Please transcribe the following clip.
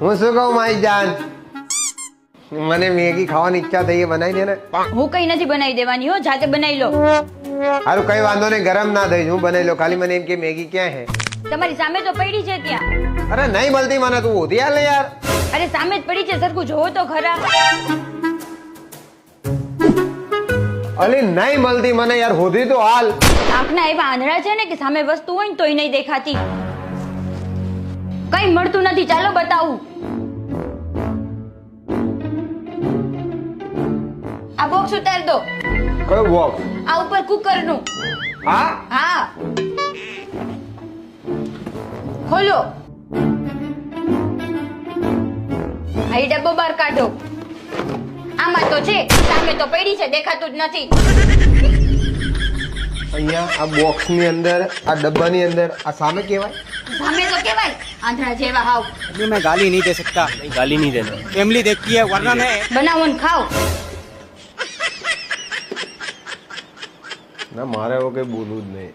હું શું કહું મારી જાન મને મેગી ખાવાની ઈચ્છા થઈ એ બનાવી દે ને. હું કઈ નથી બનાવી દેવાની હો જાતે બનાવી લો. હારું કઈ વાંધો નહીં ગરમ ના થઈ હું બનાવી લો. ખાલી મને એમ કે મેગી ક્યાં હે? તમારી સામે તો પડી છે ત્યાં. અરે નહીં મળતી મને તું હોધી આલે યાર. અરે સામે જ પડી છે સરખું જોવો તો ખરા. અલી નહીં મળતી મને યાર હોધી તો હાલ. આંખના એવા આંધળા છે ને કે સામે વસ્તુ હોય ને તોય નહીં દેખાતી. કઈ મળતું નથી. ચાલો બતાવું. આ બોક્સ ઉતાર દો. કયો બોક્સ આ ઉપર કુકરનું. હા? હા. ખોલો. આ ડબ્બો બહાર કાઢો. આમાં તો છે સામે તો પડી છે દેખાતું જ નથી. અહીંયા આ બોક્સ ની અંદર આ ડબ્બાની અંદર આ સામે કહેવાય સામે તો કેવાય આંધળા જેવા હાવ अभी मैं गाली नहीं दे सकता नहीं गाली नहीं देना फैमिली देखती है वरना मैं બનાવો ને ખાઓ ના મારે એવું કઈ બોલવું જ નહીં